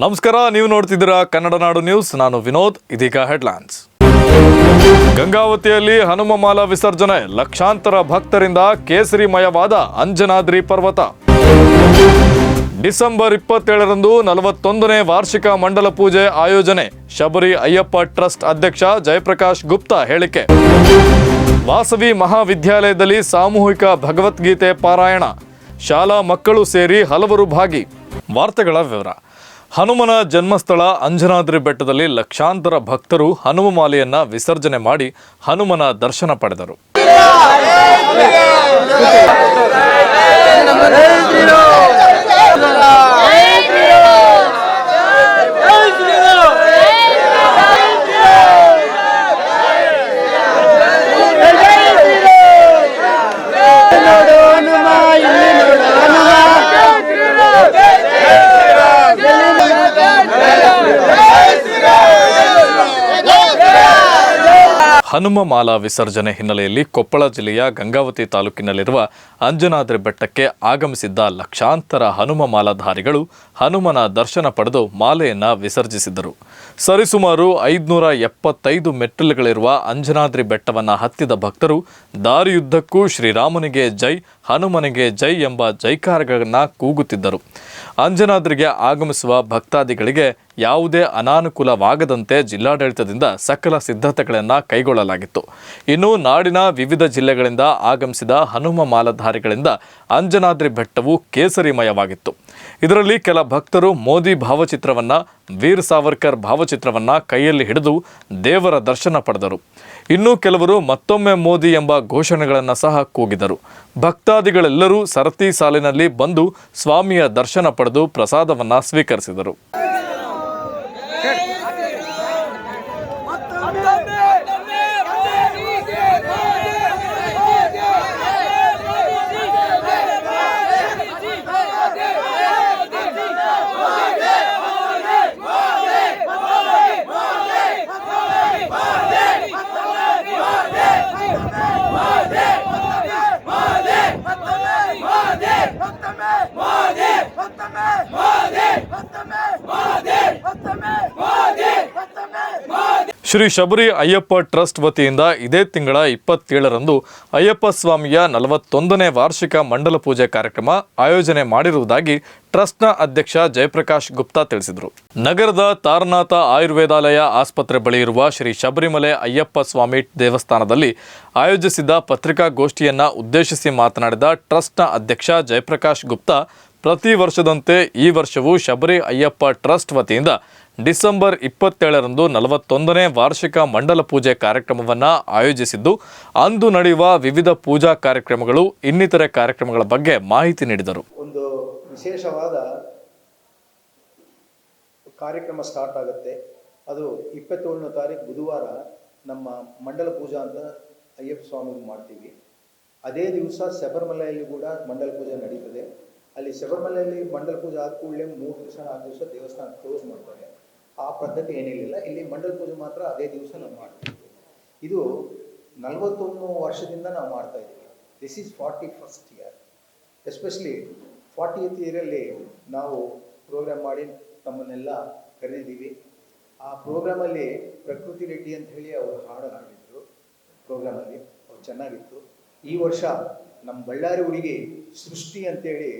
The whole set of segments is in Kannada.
ನಮಸ್ಕಾರ, ನೀವು ನೋಡ್ತಿದ್ದೀರ ಕನ್ನಡ ನಾಡು ನ್ಯೂಸ್. ನಾನು ವಿನೋದ್, ಇದೀಗ ಹೆಡ್ಲೈನ್ಸ್. ಗಂಗಾವತಿಯಲ್ಲಿ ಹನುಮಮಾಲ ವಿಸರ್ಜನೆ, ಲಕ್ಷಾಂತರ ಭಕ್ತರಿಂದ ಕೇಸರಿಮಯವಾದ ಅಂಜನಾದ್ರಿ ಪರ್ವತ. ಡಿಸೆಂಬರ್ ಇಪ್ಪತ್ತೇಳರಂದು ನಲವತ್ತೊಂದನೇ ವಾರ್ಷಿಕ ಮಂಡಲ ಪೂಜೆ ಆಯೋಜನೆ, ಶಬರಿ ಅಯ್ಯಪ್ಪ ಟ್ರಸ್ಟ್ ಅಧ್ಯಕ್ಷ ಜಯಪ್ರಕಾಶ್ ಗುಪ್ತಾ ಹೇಳಿಕೆ. ವಾಸವಿ ಮಹಾವಿದ್ಯಾಲಯದಲ್ಲಿ ಸಾಮೂಹಿಕ ಭಗವದ್ಗೀತೆ ಪಾರಾಯಣ, ಶಾಲಾ ಮಕ್ಕಳು ಸೇರಿ ಹಲವರು ಭಾಗಿ. ವಾರ್ತೆಗಳ ವಿವರ. ಹನುಮನ ಜನ್ಮಸ್ಥಳ ಅಂಜನಾದ್ರಿ ಬೆಟ್ಟದಲ್ಲಿ ಲಕ್ಷಾಂತರ ಭಕ್ತರು ಹನುಮಮಾಲೆಯನ್ನ ವಿಸರ್ಜನೆ ಮಾಡಿ ಹನುಮನ ದರ್ಶನ ಪಡೆದರು. ಹನುಮ ಮಾಲಾ ವಿಸರ್ಜನೆ ಹಿನ್ನೆಲೆಯಲ್ಲಿ ಕೊಪ್ಪಳ ಜಿಲ್ಲೆಯ ಗಂಗಾವತಿ ತಾಲೂಕಿನಲ್ಲಿರುವ ಅಂಜನಾದ್ರಿ ಬೆಟ್ಟಕ್ಕೆ ಆಗಮಿಸಿದ್ದ ಲಕ್ಷಾಂತರ ಹನುಮ ಮಾಲಾಧಾರಿಗಳು ಹನುಮನ ದರ್ಶನ ಪಡೆದು ಮಾಲೆಯನ್ನ ವಿಸರ್ಜಿಸಿದರು ಸರಿಸುಮಾರು ಐದುನೂರ ಎಪ್ಪತ್ತೈದು ಮೆಟ್ಟಿಲುಗಳಿರುವ ಅಂಜನಾದ್ರಿ ಬೆಟ್ಟವನ್ನು ಹತ್ತಿದ ಭಕ್ತರು ದಾರಿಯುದ್ದಕ್ಕೂ ಶ್ರೀರಾಮನಿಗೆ ಜೈ, ಹನುಮನಿಗೆ ಜೈ ಎಂಬ ಜೈಕಾರಗಳನ್ನು ಕೂಗುತ್ತಿದ್ದರು. ಅಂಜನಾದ್ರಿಗೆ ಆಗಮಿಸುವ ಭಕ್ತಾದಿಗಳಿಗೆ ಯಾವುದೇ ಅನಾನುಕೂಲವಾಗದಂತೆ ಜಿಲ್ಲಾಡಳಿತದಿಂದ ಸಕಲ ಸಿದ್ಧತೆಗಳನ್ನು ಕೈಗೊಳ್ಳಲಾಗಿತ್ತು. ಇನ್ನು ನಾಡಿನ ವಿವಿಧ ಜಿಲ್ಲೆಗಳಿಂದ ಆಗಮಿಸಿದ ಹನುಮ ಮಾಲಧಾರಿಗಳಿಂದ ಅಂಜನಾದ್ರಿ ಬೆಟ್ಟವು ಕೇಸರಿಮಯವಾಗಿತ್ತು. ಇದರಲ್ಲಿ ಕೆಲ ಭಕ್ತರು ಮೋದಿ ಭಾವಚಿತ್ರವನ್ನು, ವೀರ್ ಸಾವರ್ಕರ್ ಭಾವಚಿತ್ರವನ್ನು ಕೈಯಲ್ಲಿ ಹಿಡಿದು ದೇವರ ದರ್ಶನ ಪಡೆದರು. ಇನ್ನು ಕೆಲವರು ಮತ್ತೊಮ್ಮೆ ಮೋದಿ ಎಂಬ ಘೋಷಣೆಗಳನ್ನು ಸಹ ಕೂಗಿದರು. ಭಕ್ತಾದಿಗಳೆಲ್ಲರೂ ಸರತಿ ಸಾಲಿನಲ್ಲಿ ಬಂದು ಸ್ವಾಮಿಯ ದರ್ಶನ ಪಡೆದು ಪ್ರಸಾದವನ್ನು ಸ್ವೀಕರಿಸಿದರು. ಶ್ರೀ ಶಬರಿ ಅಯ್ಯಪ್ಪ ಟ್ರಸ್ಟ್ ವತಿಯಿಂದ ಇದೇ ತಿಂಗಳ ಇಪ್ಪತ್ತೇಳರಂದು ಅಯ್ಯಪ್ಪ ಸ್ವಾಮಿಯ ನಲವತ್ತೊಂದನೇ ವಾರ್ಷಿಕ ಮಂಡಲ ಪೂಜೆ ಕಾರ್ಯಕ್ರಮ ಆಯೋಜನೆ ಮಾಡಿರುವುದಾಗಿ ಟ್ರಸ್ಟ್ನ ಅಧ್ಯಕ್ಷ ಜಯಪ್ರಕಾಶ್ ಗುಪ್ತಾ ತಿಳಿಸಿದರು. ನಗರದ ತಾರನಾಥ ಆಯುರ್ವೇದಾಲಯ ಆಸ್ಪತ್ರೆ ಬಳಿ ಇರುವ ಶ್ರೀ ಶಬರಿಮಲೆ ಅಯ್ಯಪ್ಪ ಸ್ವಾಮಿ ದೇವಸ್ಥಾನದಲ್ಲಿ ಆಯೋಜಿಸಿದ್ದ ಪತ್ರಿಕಾಗೋಷ್ಠಿಯನ್ನು ಉದ್ದೇಶಿಸಿ ಮಾತನಾಡಿದ ಟ್ರಸ್ಟ್ನ ಅಧ್ಯಕ್ಷ ಜಯಪ್ರಕಾಶ್ ಗುಪ್ತಾ, ಪ್ರತಿ ವರ್ಷದಂತೆ ಈ ವರ್ಷವೂ ಶಬರಿ ಅಯ್ಯಪ್ಪ ಟ್ರಸ್ಟ್ ವತಿಯಿಂದ ಡಿಸೆಂಬರ್ ಇಪ್ಪತ್ತೇಳರಂದು ನಲವತ್ತೊಂದನೇ ವಾರ್ಷಿಕ ಮಂಡಲ ಪೂಜೆ ಕಾರ್ಯಕ್ರಮವನ್ನು ಆಯೋಜಿಸಿದ್ದು, ಅಂದು ನಡೆಯುವ ವಿವಿಧ ಪೂಜಾ ಕಾರ್ಯಕ್ರಮಗಳು, ಇನ್ನಿತರೆ ಕಾರ್ಯಕ್ರಮಗಳ ಬಗ್ಗೆ ಮಾಹಿತಿ ನೀಡಿದರು. ಒಂದು ವಿಶೇಷವಾದ ಕಾರ್ಯಕ್ರಮ ಸ್ಟಾರ್ಟ್ ಆಗುತ್ತೆ. ಅದು ಇಪ್ಪತ್ತೇಳನೇ ತಾರೀಕು ಬುಧವಾರ ನಮ್ಮ ಮಂಡಲ ಪೂಜಾ ಅಂತ ಅಯ್ಯಪ್ಪ ಸ್ವಾಮಿ ಮಾಡ್ತೀವಿ. ಅದೇ ದಿವಸ ಶಬರಿಮಲೆಯಲ್ಲಿ ಕೂಡ ಮಂಡಲ ಪೂಜೆ ನಡೀತದೆ. ಅಲ್ಲಿ ಶಬರಿಮಲೆಯಲ್ಲಿ ಮಂಡಲ ಪೂಜೆ ಆದ ಕೂಡಲೇ ಮೂರು ದಿವಸ ನಾಲ್ಕು ದಿವಸ ದೇವಸ್ಥಾನ ಕ್ಲೋಸ್ ಮಾಡ್ತಾರೆ. ಆ ಪದ್ಧತಿ ಏನಿರಲಿಲ್ಲ, ಇಲ್ಲಿ ಮಂಡಲ ಪೂಜೆ ಮಾತ್ರ ಅದೇ ದಿವಸ ನಾವು ಮಾಡ್ತೀವಿ. ಇದು ನಲವತ್ತೊಂದು ವರ್ಷದಿಂದ ನಾವು ಮಾಡ್ತಾ ಇದ್ದೀವಿ this is forty first year especially forty eighth ಇಯರಲ್ಲಿ ನಾವು ಪ್ರೋಗ್ರಾಮ್ ಮಾಡಿ ತಮ್ಮನ್ನೆಲ್ಲ ಕರೆದಿದ್ದೀವಿ. ಆ ಪ್ರೋಗ್ರಾಮಲ್ಲಿ ಪ್ರಕೃತಿ ರೆಡ್ಡಿ ಅಂತ ಹೇಳಿ ಅವರು ಹಾಡು ಹಾಡಿದ್ರು ಪ್ರೋಗ್ರಾಮಲ್ಲಿ ಅವ್ರು ಚೆನ್ನಾಗಿತ್ತು. ಈ ವರ್ಷ ನಮ್ಮ ಬಳ್ಳಾರಿ ಹುಡುಗಿ ಸೃಷ್ಟಿ ಅಂತೇಳಿ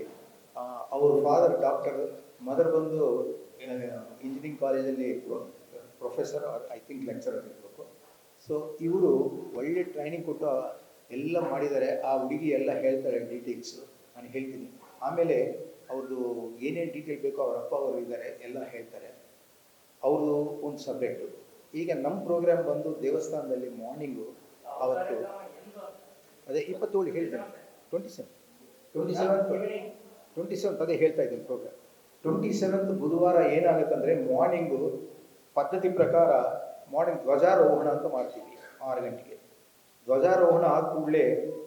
ಅವರು ಅವ್ರ ಫಾದರ್ ಡಾಕ್ಟರ್ ಮದರ್ ಬಂದು ಇಂಜಿನಿಯರಿಂಗ್ ಕಾಲೇಜಲ್ಲಿ professor or I think lecturer ಇರಬೇಕು ಸೊ ಇವರು ಒಳ್ಳೆ ಟ್ರೈನಿಂಗ್ ಕೊಟ್ಟು ಎಲ್ಲ ಮಾಡಿದ್ದಾರೆ. ಆ ಹುಡುಗಿ ಎಲ್ಲ ಹೇಳ್ತಾರೆ ಡೀಟೇಲ್ಸು ನಾನು ಹೇಳ್ತೀನಿ. ಆಮೇಲೆ ಅವ್ರದ್ದು ಏನೇನು ಡೀಟೇಲ್ ಬೇಕೋ ಅವ್ರ ಅಪ್ಪ ಅವರು ಇದ್ದಾರೆ ಎಲ್ಲ ಹೇಳ್ತಾರೆ. ಅವರು ಒಂದು ಸಬ್ಜೆಕ್ಟು ಈಗ ನಮ್ಮ ಪ್ರೋಗ್ರಾಮ್ ಬಂದು ದೇವಸ್ಥಾನದಲ್ಲಿ ಮಾರ್ನಿಂಗು ಅವತ್ತು ಅದೇ ಇಪ್ಪತ್ತೇಳು ಹೇಳ್ತೇನೆ. Twenty seven twenty seven twenty seventh ಅದೇ ಹೇಳ್ತಾ ಇದ್ದೀನಿ ಪ್ರೋಗ್ರಾಮ್ ಟ್ವೆಂಟಿ ಸೆವೆಂತ್ ಬುಧವಾರ ಏನಾಗುತ್ತಂದರೆ ಮಾರ್ನಿಂಗು ಪದ್ಧತಿ ಪ್ರಕಾರ ಮಾರ್ನಿಂಗ್ ಧ್ವಜಾರೋಹಣ ಅಂತ ಮಾಡ್ತೀವಿ ಆರು ಗಂಟೆಗೆ. ಧ್ವಜಾರೋಹಣ ಆದ ಕೂಡಲೇ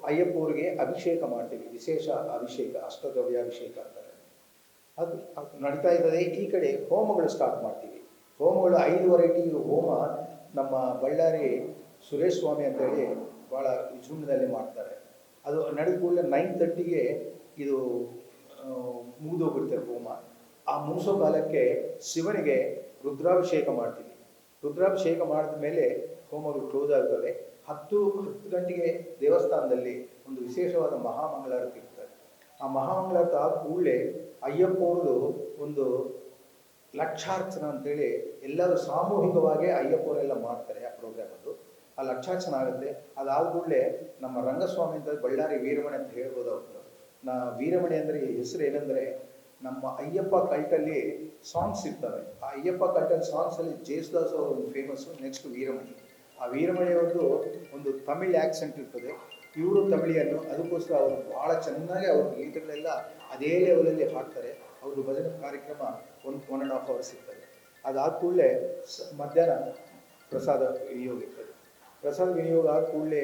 ಅಯ್ಯಪ್ಪವ್ರಿಗೆ ಅಭಿಷೇಕ ಮಾಡ್ತೀವಿ, ವಿಶೇಷ ಅಭಿಷೇಕ, ಅಷ್ಟದ್ರವ್ಯಾಭಿಷೇಕ ಅಂತಾರೆ. ಅದು ನಡೀತಾ ಇರ್ತದೆ. ಈ ಕಡೆ ಹೋಮಗಳು ಸ್ಟಾರ್ಟ್ ಮಾಡ್ತೀವಿ. ಹೋಮಗಳು ಐದು ವೆರೈಟಿ ಹೋಮ ನಮ್ಮ ಬಳ್ಳಾರಿ ಸುರೇಶ್ ಸ್ವಾಮಿ ಅಂತೇಳಿ ಭಾಳ ವಿಜೃಂಭಣೆಯಲ್ಲಿ ಮಾಡ್ತಾರೆ. ಅದು ನಡೆದ ಕೂಡಲೇ ನೈನ್ ತರ್ಟಿಗೆ ಇದು ಮುಗಿದೋಗ್ಬಿಡ್ತಾರೆ ಹೋಮ. ಆ ಮುಗಿಸೋ ಕಾಲಕ್ಕೆ ಶಿವನಿಗೆ ರುದ್ರಾಭಿಷೇಕ ಮಾಡ್ತೀವಿ ರುದ್ರಾಭಿಷೇಕ ಮಾಡಿದ ಮೇಲೆ ಹೋಮಗಳು ಕ್ಲೋಸ್ ಆಗ್ತವೆ. ಹತ್ತು ಹತ್ತು ಗಂಟೆಗೆ ದೇವಸ್ಥಾನದಲ್ಲಿ ಒಂದು ವಿಶೇಷವಾದ ಮಹಾಮಂಗಳಾರತಿ ಇರ್ತದೆ. ಆ ಮಹಾಮಂಗಳಾರತಿ ಆದ ಕೂಡಲೇ ಅಯ್ಯಪ್ಪವರು ಒಂದು ಲಕ್ಷಾರ್ಚನ ಅಂತೇಳಿ ಎಲ್ಲರೂ ಸಾಮೂಹಿಕವಾಗಿ ಅಯ್ಯಪ್ಪವರೆಲ್ಲ ಮಾಡ್ತಾರೆ ಆ ಪ್ರೋಗ್ರಾಮ್ ಅದು. ಆ ಲಕ್ಷಾರ್ಚನ ಆಗುತ್ತೆ. ಅದಾದ ಕೂಡಲೇ ನಮ್ಮ ರಂಗಸ್ವಾಮಿ ಅಂತ ಬಳ್ಳಾರಿ ವೀರಮಣೆ ಅಂತ ಹೇಳ್ಬೋದು ಅವ್ರದ್ದು. ನಾ ವೀರಮಣೆ ಅಂದರೆ ಹೆಸರು ಏನಂದರೆ ನಮ್ಮ ಅಯ್ಯಪ್ಪ ಕಲ್ಟಲ್ಲಿ ಸಾಂಗ್ಸ್ ಇರ್ತವೆ. ಆ ಅಯ್ಯಪ್ಪ ಕಲ್ಟಲ್ಲಿ ಸಾಂಗ್ಸಲ್ಲಿ ಜೇಸುದಾಸ್ ಅವರು ಒಂದು ಫೇಮಸ್ಸು ನೆಕ್ಸ್ಟ್ ವೀರಮಣಿ. ಆ ವೀರಮಣಿ ಒಂದು ತಮಿಳ್ ಆ್ಯಕ್ಸೆಂಟ್ ಇರ್ತದೆ. ಇವರು ತಮಿಳಿಯನ್ನು ಅದಕ್ಕೋಸ್ಕರ ಅವರು ಭಾಳ ಚೆನ್ನಾಗಿ ಅವ್ರ ಗೀತೆಗಳೆಲ್ಲ ಅದೇ ಲೆವೆಲಲ್ಲಿ ಹಾಡ್ತಾರೆ. ಅವ್ರದ್ದು ಭಜನೆ ಕಾರ್ಯಕ್ರಮ ಒಂದು ಒನ್ ಆ್ಯಂಡ್ ಹಾಫ್ ಅವರ್ಸ್ ಇರ್ತದೆ. ಅದಾದ ಕೂಡಲೇ ಮಧ್ಯಾಹ್ನ ಪ್ರಸಾದ ವಿನಿಯೋಗ ಇರ್ತದೆ. ಪ್ರಸಾದ ವಿನಿಯೋಗ ಆದ ಕೂಡಲೇ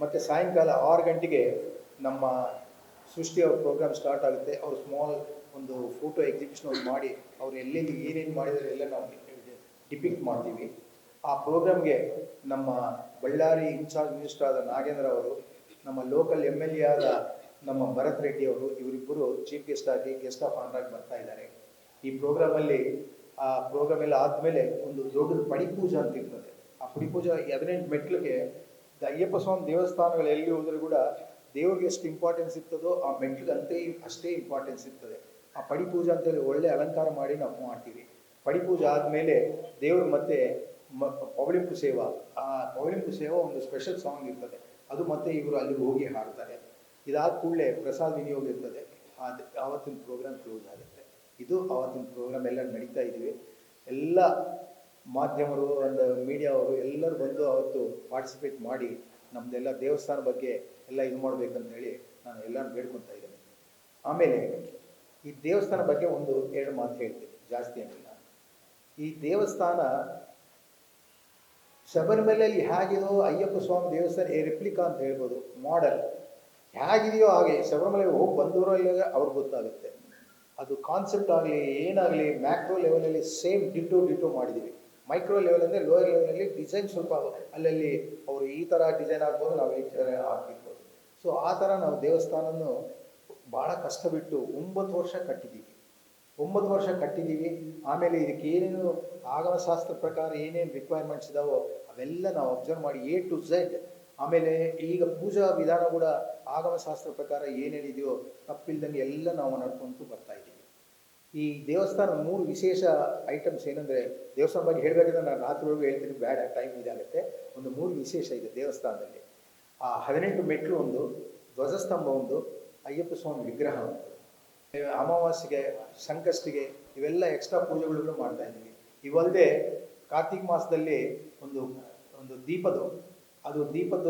ಮತ್ತು ಸಾಯಂಕಾಲ ಆರು ಗಂಟೆಗೆ ನಮ್ಮ ಸೃಷ್ಟಿ ಅವ್ರ ಪ್ರೋಗ್ರಾಮ್ ಸ್ಟಾರ್ಟ್ ಆಗುತ್ತೆ. ಅವ್ರು ಸ್ಮಾಲ್ ಒಂದು ಫೋಟೋ ಎಕ್ಸಿಬಿಷನ್ ಅವ್ರು ಮಾಡಿ, ಅವ್ರು ಎಲ್ಲೆಲ್ಲಿ ಏನೇನು ಮಾಡಿದ್ದಾರೆ ಎಲ್ಲ ನಾವು ಡಿಪಿಕ್ಟ್ ಮಾಡ್ತೀವಿ. ಆ ಪ್ರೋಗ್ರಾಮ್ಗೆ ನಮ್ಮ ಬಳ್ಳಾರಿ ಇನ್ಚಾರ್ಜ್ ಮಿನಿಸ್ಟರ್ ಆದ ನಾಗೇಂದ್ರ ಅವರು, ನಮ್ಮ ಲೋಕಲ್ ಎಂ ಎಲ್ ಎ ಆದ ನಮ್ಮ ಭರತ್ ರೆಡ್ಡಿ ಅವರು, ಇವರಿಬ್ಬರು ಚೀಫ್ ಗೆಸ್ಟ್ ಆಗಿ ಗೆಸ್ಟ್ ಆಫ್ ಆನರ್ ಆಗಿ ಬರ್ತಾ ಇದ್ದಾರೆ. ಈ ಪ್ರೋಗ್ರಾಮಲ್ಲಿ ಆ ಪ್ರೋಗ್ರಾಮ್ ಎಲ್ಲ ಆದಮೇಲೆ ಒಂದು ದೊಡ್ಡ ಪಡಿಪೂಜಾ ಅಂತ ಇರ್ತದೆ. ಆ ಪಡಿಪೂಜಾ ಹದಿನೆಂಟು ಮೆಟ್ಲಿಗೆ ಅಯ್ಯಪ್ಪ ಸ್ವಾಮಿ ದೇವಸ್ಥಾನಗಳು ಎಲ್ಲಿ ಹೋದರೂ ಕೂಡ ದೇವ್ರಿಗೆ ಎಷ್ಟು ಇಂಪಾರ್ಟೆನ್ಸ್ ಇರ್ತದೋ ಆ ಮೆಟ್ಲಿಗೆ ಅಂತೆ ಅಷ್ಟೇ ಇಂಪಾರ್ಟೆನ್ಸ್ ಇರ್ತದೆ. ಆ ಪಡಿಪೂಜೆ ಅಂತೇಳಿ ಒಳ್ಳೆ ಅಲಂಕಾರ ಮಾಡಿ ನಾವು ಮಾಡ್ತೀವಿ. ಪಡಿಪೂಜೆ ಆದಮೇಲೆ ದೇವರು ಮತ್ತೆ ಮ ಪವಳಿಂಪು ಸೇವಾ. ಆ ಪವಳಿಂಪು ಸೇವಾ ಒಂದು ಸ್ಪೆಷಲ್ ಸಾಂಗ್ ಇರ್ತದೆ. ಅದು ಮತ್ತೆ ಇವರು ಅಲ್ಲಿ ಹೋಗಿ ಹಾಡ್ತಾರೆ. ಇದಾದ ಕೂಡಲೇ ಪ್ರಸಾದ ವಿನಿಯೋಗ ಇರ್ತದೆ. ಅದು ಆವತ್ತಿನ ಪ್ರೋಗ್ರಾಮ್ ಕ್ಲೋಸ್ ಆಗುತ್ತೆ. ಇದು ಆವತ್ತಿನ ಪ್ರೋಗ್ರಾಮ್ ಎಲ್ಲ ನಡೀತಾ ಇದ್ದೀವಿ. ಎಲ್ಲ ಮಾಧ್ಯಮರು ಒಂದು ಮೀಡಿಯಾ ಅವರು ಎಲ್ಲರೂ ಬಂದು ಅವತ್ತು ಪಾರ್ಟಿಸಿಪೇಟ್ ಮಾಡಿ ನಮ್ಮದೆಲ್ಲ ದೇವಸ್ಥಾನ ಬಗ್ಗೆ ಎಲ್ಲ ಇದು ಮಾಡ್ಬೇಕಂತ ಹೇಳಿ ನಾನು ಎಲ್ಲರೂ ಬೇಡ್ಕೊತಾ ಇದ್ದೀನಿ. ಆಮೇಲೆ ಈ ದೇವಸ್ಥಾನ ಬಗ್ಗೆ ಒಂದು ಎರಡು ಮಾತು ಹೇಳ್ತೀನಿ, ಜಾಸ್ತಿ ಏನಿಲ್ಲ. ಈ ದೇವಸ್ಥಾನ ಶಬರಿಮಲೆಯಲ್ಲಿ ಹೇಗಿದೋ ಅಯ್ಯಪ್ಪ ಸ್ವಾಮಿ ದೇವಸ್ಥಾನ ಏ ರೆಪ್ಲಿಕಾ ಅಂತ ಹೇಳ್ಬೋದು ಮಾಡೆಲ್ ಹೇಗಿದೆಯೋ ಹಾಗೆ ಶಬರಿಮಲೆಗೆ ಹೋಗಿ ಬಂದವರೆಲ್ಲ ಅವ್ರಿಗೆ ಗೊತ್ತಾಗುತ್ತೆ. ಅದು ಕಾನ್ಸೆಪ್ಟ್ ಆಗಲಿ, ಏನಾಗಲಿ ಮ್ಯಾಕ್ರೋ ಲೆವೆಲಲ್ಲಿ ಸೇಮ್ ಡಿಟೋ ಡಿಟೋ ಮಾಡಿದ್ದೀವಿ ಮೈಕ್ರೋ ಲೆವೆಲ್ ಅಂದರೆ ಲೋಯರ್ ಲೆವೆಲಲ್ಲಿ ಡಿಸೈನ್ ಸ್ವಲ್ಪ ಅಲ್ಲಲ್ಲಿ ಅವರು ಈ ಥರ ಡಿಸೈನ್ ಆಗ್ಬೋದು, ನಾವು ಈ ಥರ ಹಾಕಿರ್ಬೋದು ಸೊ ಆ ಥರ ನಾವು ದೇವಸ್ಥಾನವನ್ನು ಭಾಳ ಕಷ್ಟ ಬಿಟ್ಟು ಒಂಬತ್ತು ವರ್ಷ ಕಟ್ಟಿದ್ದೀವಿ. ಒಂಬತ್ತು ವರ್ಷ ಕಟ್ಟಿದ್ದೀವಿ. ಆಮೇಲೆ ಇದಕ್ಕೆ ಏನೇನು ಆಗಮಶಾಸ್ತ್ರ ಪ್ರಕಾರ ಏನೇನು ರಿಕ್ವೈರ್ಮೆಂಟ್ಸ್ ಇದಾವೋ ಅವೆಲ್ಲ ನಾವು ಅಬ್ಸರ್ವ್ ಮಾಡಿ ಎ ಟು ಝೆಡ್ ಆಮೇಲೆ ಈಗ ಪೂಜಾ ವಿಧಾನ ಕೂಡ ಆಗಮಶಾಸ್ತ್ರ ಪ್ರಕಾರ ಏನೇನಿದೆಯೋ ತಪ್ಪಿಲ್ದಂಗೆ ಎಲ್ಲ ನಾವು ನಡ್ಕೊಂತು ಬರ್ತಾ ಇದ್ದೀವಿ. ಈ ದೇವಸ್ಥಾನ ಮೂರು ವಿಶೇಷ ಐಟಮ್ಸ್ ಏನಂದರೆ ದೇವಸ್ಥಾನ ಬಗ್ಗೆ ಹೇಳಬೇಕಂದ್ರೆ ನಾನು ರಾತ್ರಿವರೆಗೂ ಹೇಳ್ತೀನಿ ಬೇಡ ಟೈಮ್ ಇದಾಗುತ್ತೆ ಒಂದು ಮೂರು ವಿಶೇಷ ಇದೆ ದೇವಸ್ಥಾನದಲ್ಲಿ. ಆ ಹದಿನೆಂಟು ಮೆಟ್ಲು ಒಂದು ಧ್ವಜಸ್ತಂಭ ಒಂದು ಅಯ್ಯಪ್ಪ ಸ್ವಾಮಿ ವಿಗ್ರಹ. ಅಮಾವಾಸ್ಯೆಗೆ, ಸಂಕಷ್ಟಿಗೆ ಇವೆಲ್ಲ ಎಕ್ಸ್ಟ್ರಾ ಪೂಜೆಗಳು ಮಾಡ್ತಾ ಇದ್ದೀವಿ. ಇವಲ್ಲದೆ ಕಾರ್ತಿಕ್ ಮಾಸದಲ್ಲಿ ಒಂದು ಒಂದು ದೀಪದು ಅದು ದೀಪದ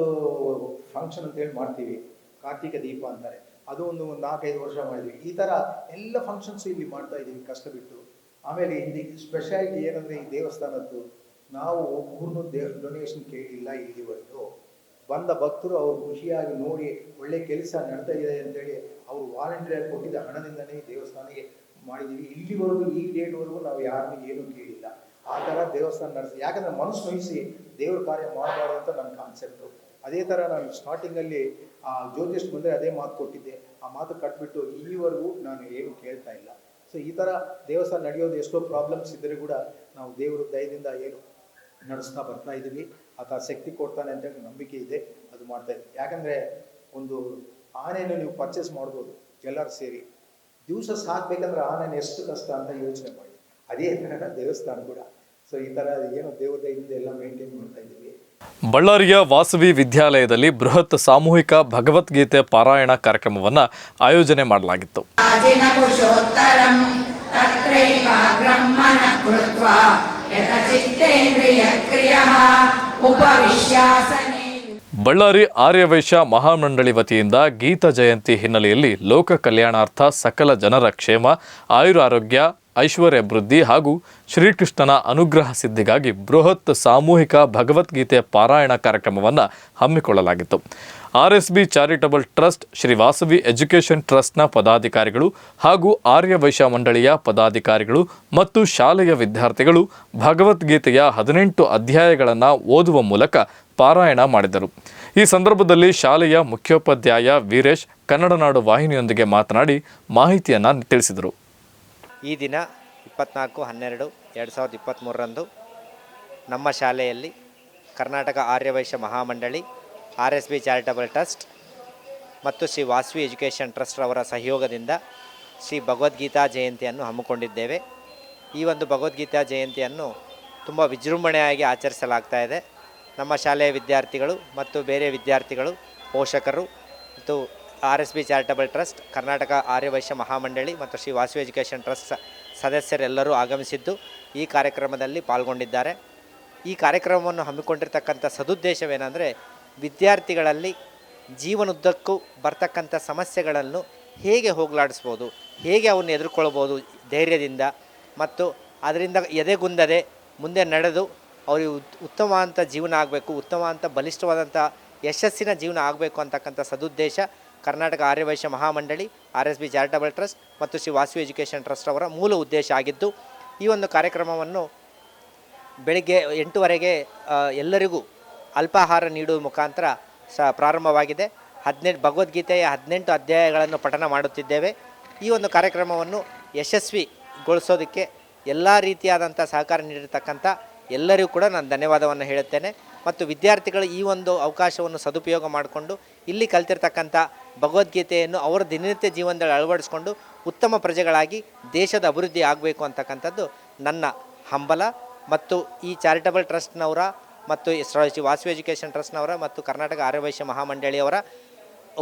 ಫಂಕ್ಷನ್ ಅಂತ ಹೇಳಿ ಮಾಡ್ತೀವಿ. ಕಾರ್ತಿಕ ದೀಪ ಅಂತಾರೆ. ಅದು ಒಂದು ಒಂದು ನಾಲ್ಕೈದು ವರ್ಷ ಮಾಡಿದ್ವಿ. ಈ ಥರ ಎಲ್ಲ ಫಂಕ್ಷನ್ಸ್ ಇಲ್ಲಿ ಮಾಡ್ತಾ ಇದ್ದೀವಿ ಕಷ್ಟ ಬಿಟ್ಟು. ಆಮೇಲೆ ಇಲ್ಲಿ ಸ್ಪೆಷಾಲಿಟಿ ಏನಂದರೆ ಈ ದೇವಸ್ಥಾನದ್ದು, ನಾವು ಮೂರನ್ನೂ ದೇವ್ ಡೊನೇಷನ್ ಕೇಳಿಲ್ಲ ಇಲ್ಲಿವರೆಗೂ. ಬಂದ ಭಕ್ತರು ಅವರು ಖುಷಿಯಾಗಿ ನೋಡಿ ಒಳ್ಳೆ ಕೆಲಸ ನಡ್ತಾ ಇದೆ ಅಂತೇಳಿ ಅವರು ವಾಲಂಟಿಯರ್ ಕೊಟ್ಟಿದ್ದ ಹಣದಿಂದನೇ ದೇವಸ್ಥಾನಕ್ಕೆ ಮಾಡಿದ್ದೀವಿ. ಇಲ್ಲಿವರೆಗೂ ಈ ಡೇಟ್ವರೆಗೂ ನಾವು ಯಾರನ್ನೂ ಏನೂ ಕೇಳಿಲ್ಲ. ಆ ಥರ ದೇವಸ್ಥಾನ ನಡೆಸಿ ಯಾಕಂದರೆ ಮನಸ್ಸು ವಹಿಸಿ ದೇವ್ರ ಕಾರ್ಯ ಮಾಡಬಾರ್ದು ಅಂತ ನನ್ನ ಕಾನ್ಸೆಪ್ಟು ಅದೇ ಥರ ನಾನು ಸ್ಟಾರ್ಟಿಂಗಲ್ಲಿ ಆ ಜ್ಯೋತಿಷ್ ಬಂದರೆ ಅದೇ ಮಾತು ಕೊಟ್ಟಿದ್ದೆ. ಆ ಮಾತು ಕಟ್ಬಿಟ್ಟು ಈವರೆಗೂ ನಾನು ಏನು ಕೇಳ್ತಾ ಇಲ್ಲ. ಸೊ ಈ ಥರ ದೇವಸ್ಥಾನ ನಡೆಯೋದು ಎಷ್ಟೋ ಪ್ರಾಬ್ಲಮ್ಸ್ ಇದ್ದರೆ ಕೂಡ ನಾವು ದೇವರು ದಯದಿಂದ ಏನು ನಡೆಸ್ತಾ ಬರ್ತಾ ಇದ್ದೀವಿ. ಆತ ಶಕ್ತಿ ಕೊಡ್ತಾನೆ ಅಂತೇಳಿ ನಂಬಿಕೆ ಇದೆ ಅದು ಮಾಡ್ತಾ ಇದೆ ಯಾಕಂದರೆ ಒಂದು ಆನೆಯನ್ನು ನೀವು ಪರ್ಚೇಸ್ ಮಾಡ್ಬೋದು ಎಲ್ಲರೂ ಸೇರಿ. ದಿವಸ ಸಾಕ್ಬೇಕಂದ್ರೆ ಆನೆಯನ್ನು ಎಷ್ಟು ಕಷ್ಟ ಅಂತ ಯೋಚನೆ ಮಾಡಿ. ಅದೇ ಥರ ದೇವಸ್ಥಾನ ಕೂಡ. ಸೊ ಈ ಥರ ಏನೋ ದೇವತೆಯಿಂದ ಎಲ್ಲ ಮೇಂಟೈನ್ ಮಾಡ್ತಾ ಇದ್ದೀವಿ. ಬಳ್ಳಾರಿಯ ವಾಸವಿ ವಿದ್ಯಾಲಯದಲ್ಲಿ ಬೃಹತ್ ಸಾಮೂಹಿಕ ಭಗವದ್ಗೀತೆ ಪಾರಾಯಣ ಕಾರ್ಯಕ್ರಮವನ್ನು ಆಯೋಜನೆ ಮಾಡಲಾಗಿತ್ತು. ಬಳ್ಳಾರಿ ಆರ್ಯವೈಶ್ಯ ಮಹಾಮಂಡಳಿ ವತಿಯಿಂದ ಗೀತ ಜಯಂತಿ ಹಿನ್ನೆಲೆಯಲ್ಲಿ ಲೋಕ ಕಲ್ಯಾಣಾರ್ಥ ಸಕಲ ಜನರ ಕ್ಷೇಮ, ಆಯುರಾರೋಗ್ಯ ಐಶ್ವರ್ಯ ವೃದ್ಧಿ ಹಾಗೂ ಶ್ರೀಕೃಷ್ಣನ ಅನುಗ್ರಹ ಸಿದ್ಧಿಗಾಗಿ ಬೃಹತ್ ಸಾಮೂಹಿಕ ಭಗವದ್ಗೀತೆ ಪಾರಾಯಣ ಕಾರ್ಯಕ್ರಮವನ್ನು ಹಮ್ಮಿಕೊಳ್ಳಲಾಗಿತ್ತು. RSB charitable trust, Shri Vasavi education ಟ್ರಸ್ಟ್ನ ಪದಾಧಿಕಾರಿಗಳು ಹಾಗೂ ಆರ್ಯವೈಶ್ಯ ಮಂಡಳಿಯ ಪದಾಧಿಕಾರಿಗಳು ಮತ್ತು ಶಾಲೆಯ ವಿದ್ಯಾರ್ಥಿಗಳು ಭಗವದ್ಗೀತೆಯ ಹದಿನೆಂಟು ಅಧ್ಯಾಯಗಳನ್ನು ಓದುವ ಮೂಲಕ ಪಾರಾಯಣ ಮಾಡಿದರು. ಈ ಸಂದರ್ಭದಲ್ಲಿ ಶಾಲೆಯ ಮುಖ್ಯೋಪಾಧ್ಯಾಯ ವೀರೇಶ್ ಕನ್ನಡ ನಾಡು ವಾಹಿನಿಯೊಂದಿಗೆ ಮಾತನಾಡಿ ಮಾಹಿತಿಯನ್ನು ತಿಳಿಸಿದರು. ಈ ದಿನ ಇಪ್ಪತ್ನಾಲ್ಕು, ಹನ್ನೆರಡು, ಎರಡು ಸಾವಿರದ ಇಪ್ಪತ್ತ್ಮೂರರಂದು ನಮ್ಮ ಶಾಲೆಯಲ್ಲಿ Karnataka Arya Vaishya Mahamandali R S B charitable trust ಮತ್ತು ಶ್ರೀ ವಾಸವಿ ಎಜುಕೇಷನ್ ಟ್ರಸ್ಟ್ ಅವರ ಸಹಯೋಗದಿಂದ ಶ್ರೀ ಭಗವದ್ಗೀತಾ ಜಯಂತಿಯನ್ನು ಹಮ್ಮಿಕೊಂಡಿದ್ದೇವೆ. ಈ ಒಂದು ಭಗವದ್ಗೀತಾ ಜಯಂತಿಯನ್ನು ತುಂಬ ವಿಜೃಂಭಣೆಯಾಗಿ ಆಚರಿಸಲಾಗ್ತಾ ಇದೆ. ನಮ್ಮ ಶಾಲೆಯ ವಿದ್ಯಾರ್ಥಿಗಳು ಮತ್ತು ಬೇರೆ ವಿದ್ಯಾರ್ಥಿಗಳು, ಪೋಷಕರು ಮತ್ತು R S B charitable trust, Karnataka Aryavaishya Mahamandali ಮತ್ತು ಶ್ರೀ ವಾಸವಿ ಎಜುಕೇಷನ್ ಟ್ರಸ್ಟ್ ಸದಸ್ಯರೆಲ್ಲರೂ ಆಗಮಿಸಿದ್ದು ಈ ಕಾರ್ಯಕ್ರಮದಲ್ಲಿ ಪಾಲ್ಗೊಂಡಿದ್ದಾರೆ. ಈ ಕಾರ್ಯಕ್ರಮವನ್ನು ಹಮ್ಮಿಕೊಂಡಿರ್ತಕ್ಕಂಥ ಸದುದ್ದೇಶವೇನೆಂದರೆ ವಿದ್ಯಾರ್ಥಿಗಳಲ್ಲಿ ಜೀವನದುದ್ದಕ್ಕೂ ಬರ್ತಕ್ಕಂಥ ಸಮಸ್ಯೆಗಳನ್ನು ಹೇಗೆ ಹೋಗಲಾಡಿಸ್ಬೋದು, ಹೇಗೆ ಅವನ್ನು ಎದುರ್ಕೊಳ್ಬೋದು ಧೈರ್ಯದಿಂದ ಮತ್ತು ಅದರಿಂದ ಎದೆಗುಂದದೆ ಮುಂದೆ ನಡೆದು ಅವರಿಗೆ ಉತ್, ಉತ್ತಮವಾದಂಥ ಜೀವನ ಆಗಬೇಕು, ಉತ್ತಮವಾದಂಥ ಬಲಿಷ್ಠವಾದಂಥ ಯಶಸ್ಸಿನ ಜೀವನ ಆಗಬೇಕು ಅಂತಕ್ಕಂಥ ಸದುದ್ದೇಶ Karnataka Arya Vaishya Mahamandali, R S B charitable trust ಮತ್ತು ಶ್ರೀ ವಾಸವಿ ಎಜುಕೇಷನ್ ಟ್ರಸ್ಟ್ ಅವರ ಮೂಲ ಉದ್ದೇಶ ಆಗಿದ್ದು, ಈ ಒಂದು ಕಾರ್ಯಕ್ರಮವನ್ನು ಬೆಳಿಗ್ಗೆ ಎಂಟುವರೆಗೆ ಎಲ್ಲರಿಗೂ ಅಲ್ಪಾಹಾರ ನೀಡುವ ಮುಖಾಂತರ ಸ ಪ್ರಾರಂಭವಾಗಿದೆ. ಹದಿನೆಂಟು ಭಗವದ್ಗೀತೆಯ ಹದಿನೆಂಟು ಅಧ್ಯಾಯಗಳನ್ನು ಪಠನ ಮಾಡುತ್ತಿದ್ದೇವೆ. ಈ ಒಂದು ಕಾರ್ಯಕ್ರಮವನ್ನು ಯಶಸ್ವಿಗೊಳಿಸೋದಕ್ಕೆ ಎಲ್ಲ ರೀತಿಯಾದಂಥ ಸಹಕಾರ ನೀಡಿರ್ತಕ್ಕಂಥ ಎಲ್ಲರಿಗೂ ಕೂಡ ನಾನು ಧನ್ಯವಾದವನ್ನು ಹೇಳುತ್ತೇನೆ. ಮತ್ತು ವಿದ್ಯಾರ್ಥಿಗಳು ಈ ಒಂದು ಅವಕಾಶವನ್ನು ಸದುಪಯೋಗ ಮಾಡಿಕೊಂಡು ಇಲ್ಲಿ ಕಲ್ತಿರ್ತಕ್ಕಂಥ ಭಗವದ್ಗೀತೆಯನ್ನು ಅವರ ದಿನನಿತ್ಯ ಜೀವನದಲ್ಲಿ ಅಳವಡಿಸ್ಕೊಂಡು ಉತ್ತಮ ಪ್ರಜೆಗಳಾಗಿ ದೇಶದ ಅಭಿವೃದ್ಧಿ ಆಗಬೇಕು ಅಂತಕ್ಕಂಥದ್ದು ನನ್ನ ಹಂಬಲ. ಮತ್ತು ಈ ಚಾರಿಟಬಲ್ ಟ್ರಸ್ಟ್ನವರ ಮತ್ತು ಶ್ರೀ ವಾಸವಿ ಎಜುಕೇಷನ್ ಟ್ರಸ್ಟ್ನವರ ಮತ್ತು ಕರ್ನಾಟಕ ಆರ್ಯವೈಶ್ಯ ಮಹಾಮಂಡಳಿಯವರ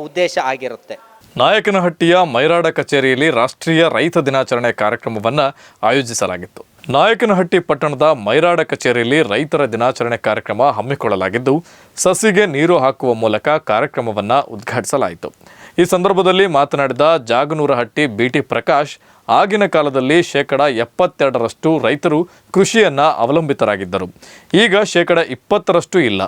ಉದ್ದೇಶ ಆಗಿರುತ್ತೆ. ನಾಯಕನಹಟ್ಟಿಯ ಮೈರಾಡ ಕಚೇರಿಯಲ್ಲಿ ರಾಷ್ಟ್ರೀಯ ರೈತ ದಿನಾಚರಣೆ ಕಾರ್ಯಕ್ರಮವನ್ನು ಆಯೋಜಿಸಲಾಗಿತ್ತು. ನಾಯಕನಹಟ್ಟಿ ಪಟ್ಟಣದ ಮೈರಾಡ ಕಚೇರಿಯಲ್ಲಿ ರೈತರ ದಿನಾಚರಣೆ ಕಾರ್ಯಕ್ರಮ ಹಮ್ಮಿಕೊಳ್ಳಲಾಗಿದ್ದು, ಸಸಿಗೆ ನೀರು ಹಾಕುವ ಮೂಲಕ ಕಾರ್ಯಕ್ರಮವನ್ನು ಉದ್ಘಾಟಿಸಲಾಯಿತು. ಈ ಸಂದರ್ಭದಲ್ಲಿ ಮಾತನಾಡಿದ ಜಾಗನೂರಹಟ್ಟಿ ಬಿಟಿ ಪ್ರಕಾಶ್, ಆಗಿನ ಕಾಲದಲ್ಲಿ ಶೇಕಡ ಎಪ್ಪತ್ತೆರಡರಷ್ಟು ರೈತರು ಕೃಷಿಯನ್ನು ಅವಲಂಬಿತರಾಗಿದ್ದರು. ಈಗ ಶೇಕಡ ಇಪ್ಪತ್ತರಷ್ಟು ಇಲ್ಲ.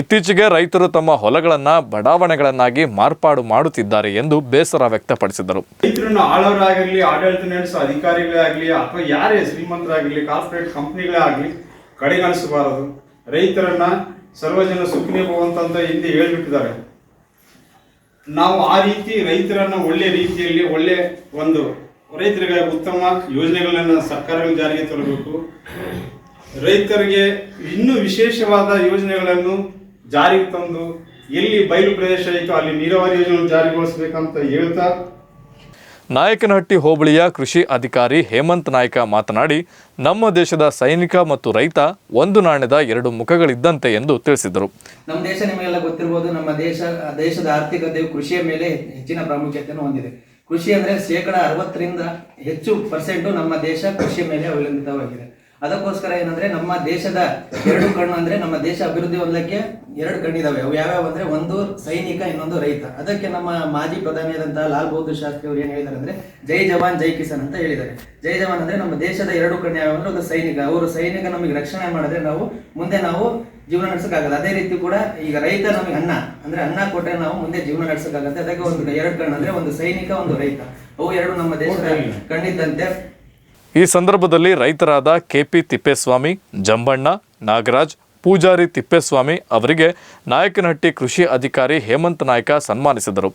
ಇತ್ತೀಚೆಗೆ ರೈತರು ತಮ್ಮ ಹೊಲಗಳನ್ನು ಬಡಾವಣೆಗಳನ್ನಾಗಿ ಮಾರ್ಪಾಡು ಮಾಡುತ್ತಿದ್ದಾರೆ ಎಂದು ಬೇಸರ ವ್ಯಕ್ತಪಡಿಸಿದರು. ರೈತರನ್ನು ಆಳವರಾಗಿರ್ಲಿ, ಆಡಳಿತ ನಡೆಸುವ ಅಧಿಕಾರಿಗಳಾಗಲಿ ಅಥವಾ ಯಾರೇ ಶ್ರೀಮಂತರಾಗಲಿ ಕಾರ್ಪೊರೇಟ್ ಕಂಪ್ನಿಗಳೇ ಆಗಲಿ ಕಡೆಗಣಿಸಬಾರದು. ರೈತರನ್ನ ಸರ್ವಜನ ಸುಖಿನಿ ಭವಂತ ಹಿಂದೆ ಹೇಳ್ಬಿಟ್ಟಿದ್ದಾರೆ. ನಾವು ಆ ರೀತಿ ರೈತರನ್ನ ಒಳ್ಳೆ ರೀತಿಯಲ್ಲಿ ಒಳ್ಳೆ ಒಂದು ರೈತರಿಗೆ ಉತ್ತಮ ಯೋಜನೆಗಳನ್ನ ಸರ್ಕಾರಗಳು ಜಾರಿಗೆ ತರಬೇಕು. ರೈತರಿಗೆ ಇನ್ನೂ ವಿಶೇಷವಾದ ಯೋಜನೆಗಳನ್ನು ಜಾರಿಗೆ ತಂದು ಎಲ್ಲಿ ಬಯಲು ಪ್ರದೇಶ ಐತೋ ಅಲ್ಲಿ ನೀರಾವರಿ ಯೋಜನೆ ಜಾರಿಗೊಳಿಸಬೇಕಂತ ಹೇಳ್ತಾ ನಾಯಕನಹಟ್ಟಿ ಹೋಬಳಿಯ ಕೃಷಿ ಅಧಿಕಾರಿ ಹೇಮಂತ್ ನಾಯ್ಕ ಮಾತನಾಡಿ, ನಮ್ಮ ದೇಶದ ಸೈನಿಕ ಮತ್ತು ರೈತ ಒಂದು ನಾಣ್ಯದ ಎರಡು ಮುಖಗಳಿದ್ದಂತೆ ಎಂದು ತಿಳಿಸಿದರು. ನಮ್ಮ ದೇಶ ನಿಮಗೆಲ್ಲ ಗೊತ್ತಿರಬಹುದು ನಮ್ಮ ದೇಶ, ದೇಶದ ಆರ್ಥಿಕತೆಯು ಕೃಷಿಯ ಮೇಲೆ ಹೆಚ್ಚಿನ ಪ್ರಾಮುಖ್ಯತೆಯನ್ನು ಹೊಂದಿದೆ. ಕೃಷಿ ಅಂದ್ರೆ ಶೇಕಡ ಅರವತ್ತರಿಂದ ಹೆಚ್ಚು ಪರ್ಸೆಂಟು ನಮ್ಮ ದೇಶ ಕೃಷಿಯ ಮೇಲೆ ಅವಲಂಬಿತವಾಗಿದೆ. ಅದಕ್ಕೋಸ್ಕರ ಏನಂದ್ರೆ ನಮ್ಮ ದೇಶದ ಎರಡು ಕಣ್ಣು ಅಂದ್ರೆ ನಮ್ಮ ದೇಶ ಅಭಿವೃದ್ಧಿ ಹೊಂದಕ್ಕೆ ಎರಡು ಕಣ್ಣಿದಾವೆ. ಅವು ಯಾವ್ಯಾವ ಅಂದ್ರೆ ಒಂದು ಸೈನಿಕ ಇನ್ನೊಂದು ರೈತ. ಅದಕ್ಕೆ ನಮ್ಮ ಮಾಜಿ ಪ್ರಧಾನಿಯಾದಂತಹ ಲಾಲ್ ಬಹದ್ದೂರ್ ಶಾಸ್ತ್ರಿ ಅವರು ಏನ್ ಹೇಳಿದಾರೆ ಅಂದ್ರೆ ಜೈ ಜವಾನ್ ಜೈ ಕಿಸಾನ್ ಅಂತ ಹೇಳಿದ್ದಾರೆ ಜೈ ಜವಾನ್ ಅಂದ್ರೆ ನಮ್ಮ ದೇಶದ ಎರಡು ಕಣ್ಣು ಯಾವ ಅಂದ್ರೆ ಒಂದು ಸೈನಿಕ. ಅವರು ಸೈನಿಕ ನಮಗೆ ರಕ್ಷಣೆ ಮಾಡಿದ್ರೆ ನಾವು ಮುಂದೆ ನಾವು ಜೀವನ ನಡೆಸಕ್ಕಾಗಲ್ಲ. ಅದೇ ರೀತಿ ಕೂಡ ಈಗ ರೈತ ನಮಗೆ ಅನ್ನ. ಅಂದ್ರೆ ಅನ್ನ ಕೊಟ್ಟರೆ ನಾವು ಮುಂದೆ ಜೀವನ ನಡೆಸಕ್ಕಾಗತ್ತೆ. ಅದಕ್ಕೆ ಒಂದು ಎರಡು ಕಣ್ಣು ಅಂದ್ರೆ ಒಂದು ಸೈನಿಕ ಒಂದು ರೈತ. ಅವು ಎರಡು ನಮ್ಮ ದೇಶದ ಕಣ್ಣಿದ್ದಂತೆ ಈ ಸಂದರ್ಭದಲ್ಲಿ ರೈತರಾದ ಕೆಪಿ ತಿಪ್ಪೇಸ್ವಾಮಿ, ಜಂಬಣ್ಣ, ನಾಗರಾಜ್, ಪೂಜಾರಿ ತಿಪ್ಪೇಸ್ವಾಮಿ ಅವರಿಗೆ ನಾಯಕನಹಟ್ಟಿ ಕೃಷಿ ಅಧಿಕಾರಿ ಹೇಮಂತ್ ನಾಯ್ಕ ಸನ್ಮಾನಿಸಿದರು.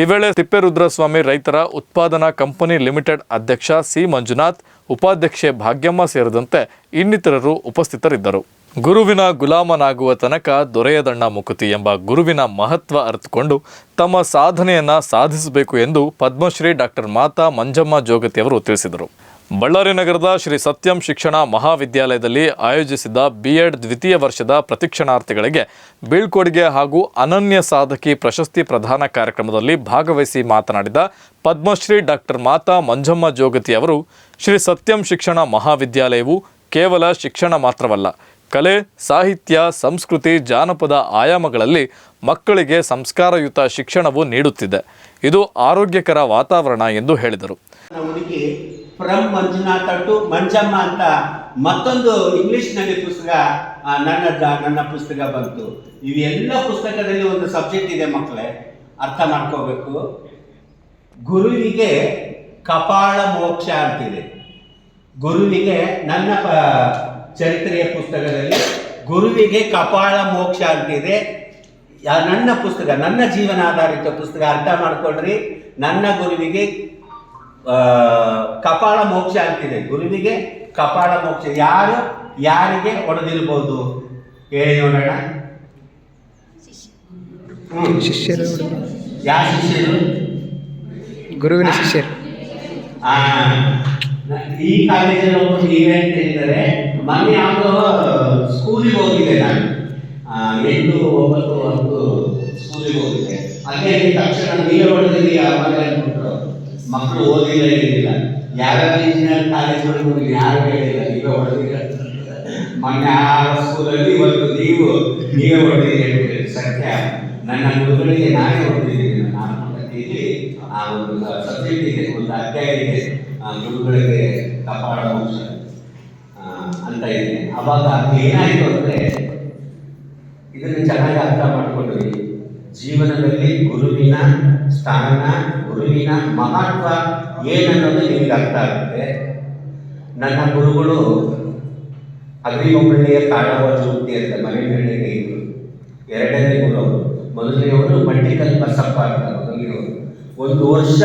ಈ ವೇಳೆ ತಿಪ್ಪೇರುದ್ರಸ್ವಾಮಿ ರೈತರ ಉತ್ಪಾದನಾ ಕಂಪನಿ ಲಿಮಿಟೆಡ್ ಅಧ್ಯಕ್ಷ ಸಿ ಮಂಜುನಾಥ್, ಉಪಾಧ್ಯಕ್ಷೆ ಭಾಗ್ಯಮ್ಮ ಸೇರಿದಂತೆ ಇನ್ನಿತರರು ಉಪಸ್ಥಿತರಿದ್ದರು. ಗುರುವಿನ ಗುಲಾಮನಾಗುವ ತನಕ ದೊರೆಯದಣ್ಣ ಮುಕುತಿ ಎಂಬ ಗುರುವಿನ ಮಹತ್ವ ಅರಿತುಕೊಂಡು ತಮ್ಮ ಸಾಧನೆಯನ್ನ ಸಾಧಿಸಬೇಕು ಎಂದು ಪದ್ಮಶ್ರೀ ಡಾಕ್ಟರ್ ಮಾತಾ ಮಂಜಮ್ಮ ಜೋಗತಿ ಅವರು ತಿಳಿಸಿದರು. ಬಳ್ಳಾರಿ ನಗರದ ಶ್ರೀ ಸತ್ಯಂ ಶಿಕ್ಷಣ ಮಹಾವಿದ್ಯಾಲಯದಲ್ಲಿ ಆಯೋಜಿಸಿದ್ದ ಬಿಎಡ್ ದ್ವಿತೀಯ ವರ್ಷದ ಪ್ರತಿಕ್ಷಣಾರ್ಥಿಗಳಿಗೆ ಬೀಳ್ಕೊಡುಗೆ ಹಾಗೂ ಅನನ್ಯ ಸಾಧಕಿ ಪ್ರಶಸ್ತಿ ಪ್ರದಾನ ಕಾರ್ಯಕ್ರಮದಲ್ಲಿ ಭಾಗವಹಿಸಿ ಮಾತನಾಡಿದ ಪದ್ಮಶ್ರೀ ಡಾಕ್ಟರ್ ಮಾತಾ ಮಂಜಮ್ಮ ಜೋಗತಿ ಅವರು, ಶ್ರೀ ಸತ್ಯಂ ಶಿಕ್ಷಣ ಮಹಾವಿದ್ಯಾಲಯವು ಕೇವಲ ಶಿಕ್ಷಣ ಮಾತ್ರವಲ್ಲ, ಕಲೆ, ಸಾಹಿತ್ಯ, ಸಂಸ್ಕೃತಿ, ಜಾನಪದ ಆಯಾಮಗಳಲ್ಲಿ ಮಕ್ಕಳಿಗೆ ಸಂಸ್ಕಾರಯುತ ಶಿಕ್ಷಣವು ನೀಡುತ್ತಿದೆ. ಇದು ಆರೋಗ್ಯಕರ ವಾತಾವರಣ ಎಂದು ಹೇಳಿದರು. ಹುಡುಗಿ ಫ್ರಮ್ ಮಂಜುನಾಥ ಟು ಮಂಜಮ್ಮ ಅಂತ ಮತ್ತೊಂದು ಇಂಗ್ಲಿಷ್ನಲ್ಲಿ ಪುಸ್ತಕ ನನ್ನ ನನ್ನ ಪುಸ್ತಕ ಬಂತು. ಇವೆಲ್ಲ ಪುಸ್ತಕದಲ್ಲಿ ಒಂದು ಸಬ್ಜೆಕ್ಟ್ ಇದೆ ಮಕ್ಕಳೇ, ಅರ್ಥ ಮಾಡ್ಕೋಬೇಕು. ಗುರುವಿಗೆ ಕಪಾಳ ಮೋಕ್ಷ ಅಂತಿದೆ. ಗುರುವಿಗೆ, ನನ್ನ ಚರಿತ್ರೆಯ ಪುಸ್ತಕದಲ್ಲಿ ಗುರುವಿಗೆ ಕಪಾಳ ಮೋಕ್ಷ ಅಂತಿದೆ. ನನ್ನ ಪುಸ್ತಕ, ನನ್ನ ಜೀವನ ಆಧಾರಿತ ಪುಸ್ತಕ, ಅರ್ಥ ಮಾಡ್ಕೊಳ್ರಿ. ನನ್ನ ಗುರುವಿಗೆ ಕಪಾಳ ಮೋಕ್ಷ ಅಂತಿದೆ. ಗುರುವಿಗೆ ಕಪಾಳ ಮೋಕ್ಷ. ಯಾರು? ಯಾರಿಗೆ ಒಡೆದಿರ್ಬೋದು ಹೇಳಿ ನೋಡೋಣ. ಶಿಷ್ಯರು. ಯಾರು ಶಿಷ್ಯರು? ಗುರುವಿನ ಶಿಷ್ಯರು. ಆ, ಈ ಕಾಲೇಜಲ್ಲಿ ಒಂದು ಈವೆಂಟ್ ಹೇಳಿದರೆ ಮೊನ್ನೆ ಯಾವುದೋ ಸ್ಕೂಲಿಗೆ ಹೋಗಿದ್ದೆ ನಾನು. ಎಂಟು ಒಂಬತ್ತು ಒಂದು ಸ್ಕೂಲಿಗೆ ಹೋಗಿದ್ದೆ. ಅದೇ ತಕ್ಷಣ ನೀರು ಅಂದ್ಬಿಟ್ರು ಮಕ್ಕಳು ಓದಿಲ್ಲ ಏನಿಲ್ಲ. ಯಾವ ಇಂಜಿನಿಯರ್ ಕಾಲೇಜ್ಗಳು ಯಾರು ಹೇಳಿಲ್ಲ ಈಗ ಹೊಡೆದಿಲ್ಲ ಮೊನ್ನೆ ಆ ಸ್ಕೂಲಲ್ಲಿ ಇವತ್ತು ನೀವು ನೀವೇ ಹೇಳಿದ್ರೆ. ಹೇಳಿ ಸತ್ಯ. ನನ್ನ ಗುರುಗಳಿಗೆ ನಾನೇ ಹೊಡೆದಿದ್ದೀನಿ ನಾನು ಇಲ್ಲಿ ಆ ಒಂದು ಸಬ್ಜೆಕ್ಟ್ ಇದೆ ಒಂದು ಅಧ್ಯಾಯ ಇದೆ. ಆ ಗುರುಗಳಿಗೆ ಆ, ಅಂತ ಇದೆ. ಅವಾಗ ಏನಾಯ್ತು ಅಂದ್ರೆ ಇದನ್ನು ಚೆನ್ನಾಗಿ ಅರ್ಥ ಮಾಡ್ಕೊಂಡ್ವಿ ಜೀವನದಲ್ಲಿ ಗುರುವಿನ ಸ್ಥಾನ ಗುರುವಿನ ಮಹತ್ವ ಏನನ್ನೋದು ನಿಮಗೆ ಅರ್ಥ ಆಗುತ್ತೆ. ನನ್ನ ಗುರುಗಳು ಅಗ್ರಿಮೊಬ್ಬಳ್ಳಿಯ ಕಾಳವ ಜ್ಯೋತಿ ಅಂತ ಮನೆಗಳಿಗೆ ಇದ್ರು ಎರಡನೇ ಗುರು. ಮೊದಲನೆಯವರು ಮಟ್ಟಿಕಲ್ ಬಸಪ್ಪ ಅಂತ ಮೊದಲನೆಯವರು. ಒಂದು ವರ್ಷ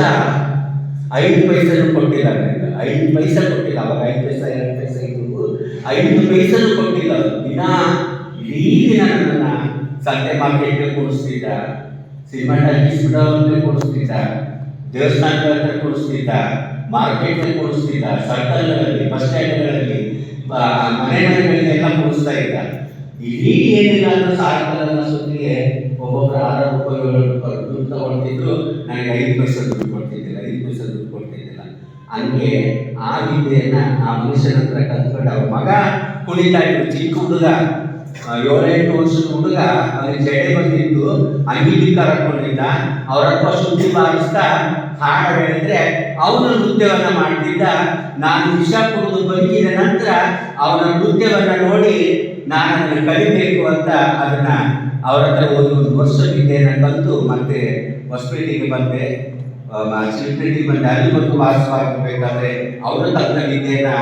ಐದು ಪೈಸೆನೂ ಕೊಟ್ಟಿಲ್ಲ ನನಗೆ. ಐದು ಪೈಸೆ ಕೊಟ್ಟಿಲ್ಲ. ಅವಾಗ ಐದು ಪೈಸೆ, ಎರಡು ಪೈಸೆ ಇದ್ದು ಐದು ಪೈಸೆನೂ ಕೊಟ್ಟಿಲ್ಲ. ದಿನ, ಇಡೀ ದಿನ ನನ್ನನ್ನು ಸಂತೆ ಮಾರ್ಕೆಟ್ಗೆ ಕೂಡಿಸ್ತಿದ್ದ ಸಿನಿಮಾ ಕೊಡಿಸ್ತಿದ್ದ ಕೂಡಿಸ್ತಿದ್ದ ದೇವಸ್ಥಾನಗಳ ಹತ್ರ ಕೂಡಿಸ್ತಿದ್ದ ಮಾರ್ಕೆಟ್ಗೆ ಕೂಡಿಸ್ತಿದ್ದ ಸರ್ಕಲ್ಗಳಲ್ಲಿ ಬಸ್ ಸ್ಟ್ಯಾಂಡ್ಗಳಲ್ಲಿ ಮನೆ ಮನೆಗಳಿಗೆಲ್ಲ ಕೂಡಿಸ್ತಾ ಇದ್ದ. ಇಡೀ ಏನಿಲ್ಲ ಸಾಯಂಕಾಲ ಸುತ್ತಿಗೆ ಒಬ್ಬೊಬ್ಬರು ಆರು ರೂಪಾಯಿ ಏಳು ರೂಪಾಯಿ ದುಡ್ಡು ತಗೊಳ್ತಿದ್ರು ನನಗೆ ಐದು ಪೈಸೆ ದುಡ್ಡು ಕೊಡ್ತಿದ್ದಿಲ್ಲ, ಐದು ಪೈಸೆ ದುಡ್ಡು ಕೊಡ್ತಿದ್ದಿಲ್ಲ. ಹಂಗೆ ಆ ವಿದ್ಯೆಯನ್ನ ಆ ಮನುಷ್ಯನ ಹತ್ರ ಕಲ್ತ್ಕೊಂಡು ಅವ್ರ ಮಗ ಕುಣಿತಾ ಇದ್ರು, ಚಿಕ್ಕ ಹುಡುಗ. ಏಳೆಂಟು ವರ್ಷದ ಹುಡುಗ ಅವನಿಗೆ ಜಡೆ ಬಂದಿದ್ದು ಅಂಗಿ ಕರ್ಕೊಂಡಿದ್ದ ಹತ್ರ ಸುದ್ದಿ ಬಾರಿಸ್ತಾ ಹಾಡು ಹೇಳಿದ್ರೆ ಅವನ ನೃತ್ಯವನ್ನ ಮಾಡ್ತಿದ್ದ. ನಾನು ವಿಷ ಕುಡಿದು ಬದುಕಿದ ನಂತರ ಅವನ ನೃತ್ಯವನ್ನ ನೋಡಿ ನಾನು ಅದನ್ನು ಕಲಿಬೇಕು ಅಂತ ಅದನ್ನ ಅವರ ಹತ್ರ ಹೋಗಿ ಒಂದು ವರ್ಷ ವಿದ್ಯೆಯನ್ನ ಕಲಿತು ಮತ್ತೆ ಹೊಸಪೇಟೆಗೆ ಬಂದೆ. ಶಿಲ್ಪೇಟೆಗೆ ಬಂದೆ. ಅಲ್ಲಿ ಬಂದು ವಾಸವಾಗಬೇಕಾದ್ರೆ ಅವರ ವಿದ್ಯೆಯನ್ನ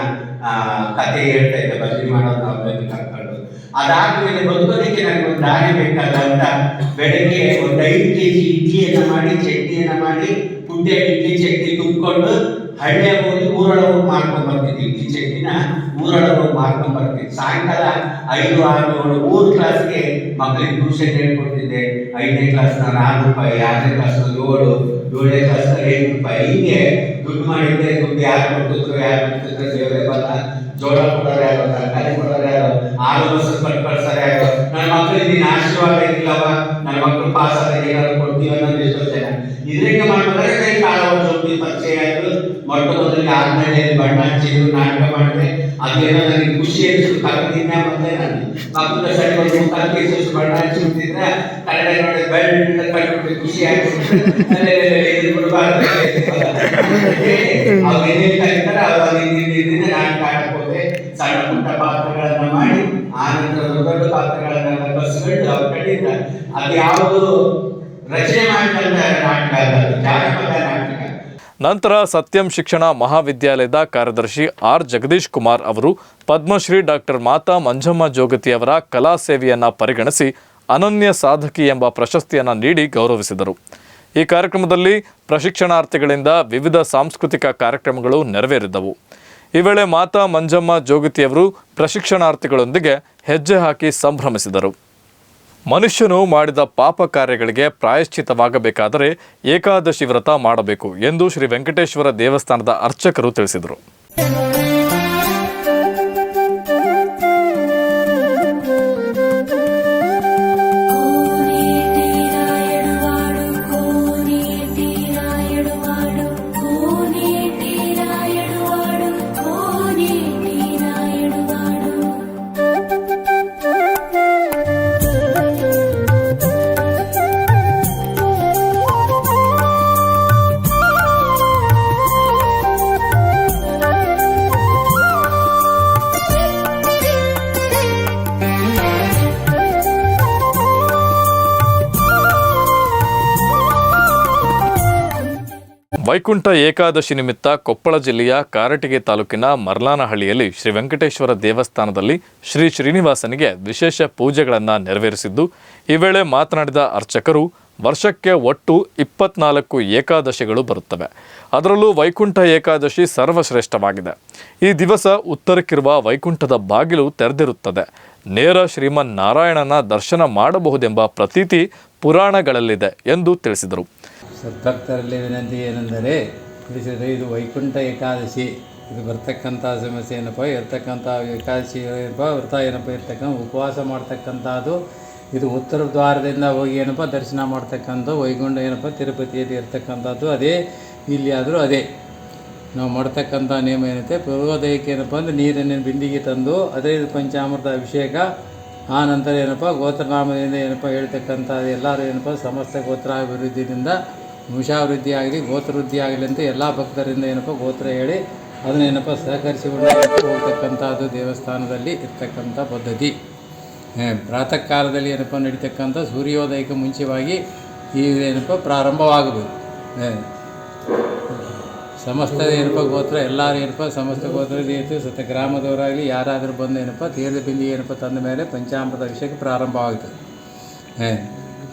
ಆ, ಕತೆ ಹೇಳ್ತಾ ಇದ್ದೆ. ಭಜನೆ ಮಾಡೋದು ಅವ್ರಲ್ಲಿ ಅದಾದ್ಮೇಲೆ ಬದುಕೋದಕ್ಕೆ ನನಗೆ ಒಂದು ದಾರಿ ಬೇಕಾದ ಅಂತ ಬೆಳಗ್ಗೆ ಒಂದು ಐದು ಕೆ ಜಿ ಇಡ್ಲಿಯನ್ನ ಮಾಡಿ, ಚಟ್ನಿಯನ್ನ ಮಾಡಿ, ಪುಟ್ಟೆ ಇಡ್ಲಿ ಚಟ್ನಿ ತುಂಬಿಕೊಂಡು ಹಳ್ಳಿಯ ಹೋಗಿ ಊರೊಳಗೆ ಹೋಗಿ ಮಾರ್ಕೊಂಡ್ ಬರ್ತಿದ್ವಿ ಇಡ್ಲಿ ಚಟ್ನಿನ. ಊರೊಳಗೆ ಹೋಗಿ ಮಾರ್ಕೊಂಡ್ ಬರ್ತಿದ್ವಿ. ಸಾಯಂಕಾಲ ಐದು, ಆರು, ಏಳು, ಮೂರು ಕ್ಲಾಸ್ಗೆ ಮಕ್ಕಳಿಗೆ ಟ್ಯೂಷನ್ ಹೇಳ್ಕೊಡ್ತಿದ್ದೆ. ಐದನೇ ಕ್ಲಾಸ್ ನಾನು ಆರು ರೂಪಾಯಿ, ಆರನೇ ಕ್ಲಾಸ್ ಏಳು, ಏಳನೇ ಕ್ಲಾಸ್ ಎಂಟು ರೂಪಾಯಿ. ಹೀಗೆ ದುಡ್ಡು ಮಾಡಿದ್ದೆ, ದುಡ್ಡು ಯಾರು ಕೊಡ್ತಿದ್ರು ಯಾರು ಕೊಡ್ತಿದ್ರು ಜೋಳ ಕೊಡೋರು ಯಾರು ತರಕಾರಿ ಕೊಡೋರು ಯಾರು? ಆರು ವರ್ಷ ಕೊಟ್ಟು ಆಯ್ತು ನನ್ನ ಮಕ್ಕಳಿಗೆ ನೀನು ಆಶೀರ್ವಾದ ಇಲ್ಲವ ನನ್ನ ಮಕ್ಕಳು ಪಾಸ್ ಆದಾಗ ಏನಾದ್ರು ಕೊಡ್ತೀವಿ ಅನ್ನೋದು ಎಷ್ಟೋ ಜನ ಇದರಿಂದ ಮಾಡ್ಬೇಕಾದ್ರೆ ಕೈ ಪರಿಚಯ ಮೊಟ್ಟ ಮೊದಲಿಗೆ ಆದ್ಮೇಲೆ ಬಣ್ಣ ಹಚ್ಚಿದ್ರು ನಾಟಕ ಮಾಡಿದೆ. ಅದೇನೋ ನನಗೆ ಖುಷಿ ಅನಿಸ್ತು ಕಲ್ತಿದ್ದ ಮತ್ತೆ ನಾನು. ಮಕ್ಕಳ ಸರಿ ಒಂದು ಮುಖಾಂತರ ಎಷ್ಟು ಬಣ್ಣ ಹಚ್ಚಿ ಬಿಟ್ಟಿದ್ರೆ ಕನ್ನಡ ನೋಡಿ ಬೆಳ್ಳ ಕಟ್ಬಿಟ್ಟು ಖುಷಿ ಆಯ್ತು ಅವ್ರು ಏನೇನು ಕಲಿತಾರೆ ಅವಾಗ ಹಿಂದಿನ ನಾಟಕ ಆಡಕ್ ಹೋದೆ ಸಣ್ಣ ಪುಟ್ಟ ಪಾತ್ರಗಳನ್ನ ಮಾಡಿ ಆನಂತರ ದೊಡ್ಡ ಪಾತ್ರಗಳನ್ನ ರಚನೆ ಮಾಡಿದಂತ ನಾಟಕ ಜಾನಪದ ನಾಟಕ. ನಂತರ ಸತ್ಯಂ ಶಿಕ್ಷಣ ಮಹಾವಿದ್ಯಾಲಯದ ಕಾರ್ಯದರ್ಶಿ ಆರ್ ಜಗದೀಶ್ ಕುಮಾರ್ ಅವರು ಪದ್ಮಶ್ರೀ ಡಾಕ್ಟರ್ ಮಾತಾ ಮಂಜಮ್ಮ ಜೋಗತಿ ಅವರ ಕಲಾ ಸೇವೆಯನ್ನ ಪರಿಗಣಿಸಿ ಅನನ್ಯ ಸಾಧಕಿ ಎಂಬ ಪ್ರಶಸ್ತಿಯನ್ನು ನೀಡಿ ಗೌರವಿಸಿದರು. ಈ ಕಾರ್ಯಕ್ರಮದಲ್ಲಿ ಪ್ರಶಿಕ್ಷಣಾರ್ಥಿಗಳಿಂದ ವಿವಿಧ ಸಾಂಸ್ಕೃತಿಕ ಕಾರ್ಯಕ್ರಮಗಳು ನೆರವೇರಿದ್ದವು ಈ ವೇಳೆ ಮಾತಾ ಮಂಜಮ್ಮ ಜೋಗತಿಯವರು ಪ್ರಶಿಕ್ಷಣಾರ್ಥಿಗಳೊಂದಿಗೆ ಹೆಜ್ಜೆ ಹಾಕಿ ಸಂಭ್ರಮಿಸಿದರು. ಮನುಷ್ಯನು ಮಾಡಿದ ಪಾಪ ಕಾರ್ಯಗಳಿಗೆ ಪ್ರಾಯಶ್ಚಿತವಾಗಬೇಕಾದರೆ ಏಕಾದಶಿ ವ್ರತ ಮಾಡಬೇಕು ಎಂದು ಶ್ರೀ ವೆಂಕಟೇಶ್ವರ ದೇವಸ್ಥಾನದ ಅರ್ಚಕರು ತಿಳಿಸಿದರು. ವೈಕುಂಠ ಏಕಾದಶಿ ನಿಮಿತ್ತ ಕೊಪ್ಪಳ ಜಿಲ್ಲೆಯ ಕಾರಟಿಗೆ ತಾಲೂಕಿನ ಮರ್ಲಾನಹಳ್ಳಿಯಲ್ಲಿ ಶ್ರೀ ವೆಂಕಟೇಶ್ವರ ದೇವಸ್ಥಾನದಲ್ಲಿ ಶ್ರೀ ಶ್ರೀನಿವಾಸನಿಗೆ ವಿಶೇಷ ಪೂಜೆಗಳನ್ನು ನೆರವೇರಿಸಿದ್ದು, ಈ ವೇಳೆ ಮಾತನಾಡಿದ ಅರ್ಚಕರು, ವರ್ಷಕ್ಕೆ ಒಟ್ಟು ಇಪ್ಪತ್ನಾಲ್ಕು ಏಕಾದಶಿಗಳು ಬರುತ್ತವೆ. ಅದರಲ್ಲೂ ವೈಕುಂಠ ಏಕಾದಶಿ ಸರ್ವಶ್ರೇಷ್ಠವಾಗಿದೆ. ಈ ದಿವಸ ಉತ್ತರಕ್ಕಿರುವ ವೈಕುಂಠದ ಬಾಗಿಲು ತೆರೆದಿರುತ್ತದೆ. ನೇರ ಶ್ರೀಮನ್ ನಾರಾಯಣನ ದರ್ಶನ ಮಾಡಬಹುದೆಂಬ ಪ್ರತೀತಿ ಪುರಾಣಗಳಲ್ಲಿದೆ ಎಂದು ತಿಳಿಸಿದರು. ಸದ್ಭಕ್ತರಲ್ಲಿ ವಿನಂತಿ ಏನೆಂದರೆ, ತಿಳಿಸಿದರೆ ಇದು ವೈಕುಂಠ ಏಕಾದಶಿ. ಇದು ಬರ್ತಕ್ಕಂಥ ಸಮಸ್ಯೆ ಏನಪ್ಪ, ಇರ್ತಕ್ಕಂಥ ಏಕಾದಶಿ ಏನಪ್ಪ, ವ್ರತ ಏನಪ್ಪ, ಇರ್ತಕ್ಕಂಥ ಉಪವಾಸ ಮಾಡ್ತಕ್ಕಂಥದ್ದು. ಇದು ಉತ್ತರ ದ್ವಾರದಿಂದ ಹೋಗಿ ಏನಪ್ಪ, ದರ್ಶನ ಮಾಡ್ತಕ್ಕಂಥ ವೈಕುಂಠ ಏನಪ್ಪ, ತಿರುಪತಿಯಲ್ಲಿ ಇರ್ತಕ್ಕಂಥದ್ದು, ಅದೇ. ಇಲ್ಲಿ ಆದರೂ ಅದೇ. ನಾವು ಮಾಡ್ತಕ್ಕಂಥ ನಿಯಮ ಏನಂತೆ, ಪೂರ್ವೋದಯಕ್ಕೆ ಏನಪ್ಪ ಅಂದರೆ ನೀರನ್ನು ಬಿಂದಿಗೆ ತಂದು ಅದೇ ಪಂಚಾಮೃತ ಅಭಿಷೇಕ, ಆ ನಂತರ ಏನಪ್ಪ, ಗೋತ್ರನಾಮದಿಂದ ಏನಪ್ಪ ಹೇಳ್ತಕ್ಕಂಥ ಎಲ್ಲರೂ ಏನಪ್ಪ, ಸಮಸ್ತ ಗೋತ್ರಾಭಿವೃದ್ಧಿಯಿಂದ ವಂಶಾಭಿವೃದ್ಧಿ ಆಗಲಿ ಗೋತ್ರವೃದ್ಧಿ ಆಗಲಿ ಅಂತ ಎಲ್ಲ ಭಕ್ತರಿಂದ ಏನಪ್ಪ ಗೋತ್ರ ಹೇಳಿ ಅದನ್ನ ಏನಪ್ಪ ಸಹಕರಿಸಿಕೊಂಡು ಹೋಗ್ತಕ್ಕಂಥದ್ದು ದೇವಸ್ಥಾನದಲ್ಲಿ ಇರ್ತಕ್ಕಂಥ ಪದ್ಧತಿ. ಪ್ರಾತಃ ಕಾಲದಲ್ಲಿ ಏನಪ್ಪ ನಡೀತಕ್ಕಂಥ ಸೂರ್ಯೋದಯಕ್ಕೆ ಮುಂಚೆವಾಗಿ ಈ ಏನಪ್ಪ ಪ್ರಾರಂಭವಾಗಬೇಕು. ಸಮಸ್ತ ಏನಪ್ಪ ಗೋತ್ರ, ಎಲ್ಲರೂ ಏನಪ್ಪ ಸಮಸ್ತ ಗೋತ್ರದ ಏತು ಸತ ಗ್ರಾಮದವರಾಗಲಿ ಯಾರಾದರೂ ಬಂದು ಏನಪ್ಪ ತೀರ್ಥ ಬಿಂದಿ ಏನಪ್ಪ ತಂದ ಮೇಲೆ ಪಂಚಾಮೃತ ಅಭಿಷೇಕ ಪ್ರಾರಂಭವಾಗ್ತದೆ.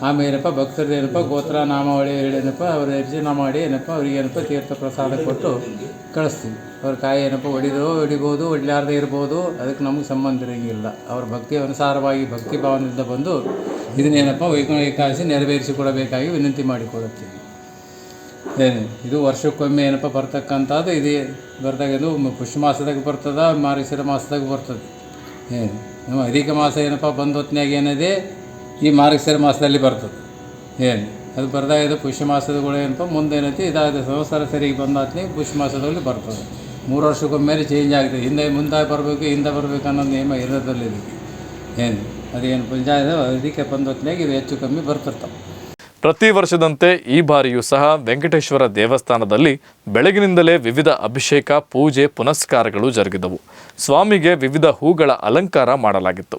ಆಮೇಲೆ ಏನಪ್ಪ, ಭಕ್ತರದ್ದು ಏನಪ್ಪ, ಗೋತ್ರ, ನಾಮಾವಳಿ ಹೇಳಿ ಏನಪ್ಪ, ಅವ್ರ ಅರ್ಜಿನ ಮಾಡಿ ಏನಪ್ಪ, ಅವ್ರಿಗೆ ಏನಪ್ಪ, ತೀರ್ಥ ಪ್ರಸಾದ ಕೊಟ್ಟು ಕಳಿಸ್ತೀವಿ. ಅವ್ರ ಕಾಯಿ ಏನಪ್ಪ, ಹೊಡಿದು, ಹೊಡಿಬೋದು ಒಡಲಾರ್ದೇ ಇರ್ಬೋದು, ಅದಕ್ಕೆ ನಮಗೆ ಸಂಬಂಧ ಇರೋಂಗಿಲ್ಲ. ಅವ್ರ ಭಕ್ತಿ ಅನುಸಾರವಾಗಿ, ಭಕ್ತಿ ಭಾವನೆಯಿಂದ ಬಂದು ಇದನ್ನೇನಪ್ಪ ನೆರವೇರಿಸಿ ಕೊಡಬೇಕಾಗಿ ವಿನಂತಿ ಮಾಡಿಕೊಡುತ್ತೀವಿ ಏನು, ಇದು ವರ್ಷಕ್ಕೊಮ್ಮೆ ಏನಪ್ಪ ಬರ್ತಕ್ಕಂಥದ್ದು, ಇದೇ ಬರ್ದಾಗ ಇದು ಮ- ಪುಷ್ಯ ಮಾಸದಾಗ ಬರ್ತದ ಮಾರಿಸಿರ ಮಾಸದಾಗ ಬರ್ತದೆ. ಏನು, ನಮ್ಮ ಅಧಿಕ ಮಾಸ ಏನಪ್ಪ ಬಂದ ಹೊತ್ನ್ಯಾಗ ಏನಿದೆ ಈ ಮಾರ್ಗಶಿರ ಮಾಸದಲ್ಲಿ ಬರ್ತದೆ. ಏನು ಅದು ಬರ್ದಾಗ ಇದು ಪುಷ್ಯ ಮಾಸದಗಳು ಏನಪ್ಪ ಮುಂದೆ ಏನೈತಿ ಇದಾದ ಸಂವತ್ಸರ ಸರಿಗೆ ಬಂದಾತ್ನಿ ಪುಷ್ಯ ಮಾಸದಲ್ಲಿ ಬರ್ತದೆ. ಮೂರು ವರ್ಷಕ್ಕೊಮ್ಮೆ ಚೇಂಜ್ ಆಗಿದೆ ಹಿಂದೆ ಮುಂದೆ ಬರಬೇಕು, ಹಿಂದೆ ಬರಬೇಕು ಅನ್ನೋ ನಿಯಮ ಇರೋದ್ರಲ್ಲಿ ಏನು ಅದೇನು ಪಂಚಾಯತ್ ಅದಕ್ಕೆ ಬಂದ ಹೊತ್ನ್ಯಾಗ ಇದು ಹೆಚ್ಚು ಕಮ್ಮಿ ಬರ್ತಿರ್ತಾವೆ. ಪ್ರತಿ ವರ್ಷದಂತೆ ಈ ಬಾರಿಯೂ ಸಹ ವೆಂಕಟೇಶ್ವರ ದೇವಸ್ಥಾನದಲ್ಲಿ ಬೆಳಗಿನಿಂದಲೇ ವಿವಿಧ ಅಭಿಷೇಕ, ಪೂಜೆ, ಪುನಸ್ಕಾರಗಳು ಜರುಗಿದವು. ಸ್ವಾಮಿಗೆ ವಿವಿಧ ಹೂಗಳ ಅಲಂಕಾರ ಮಾಡಲಾಗಿತ್ತು.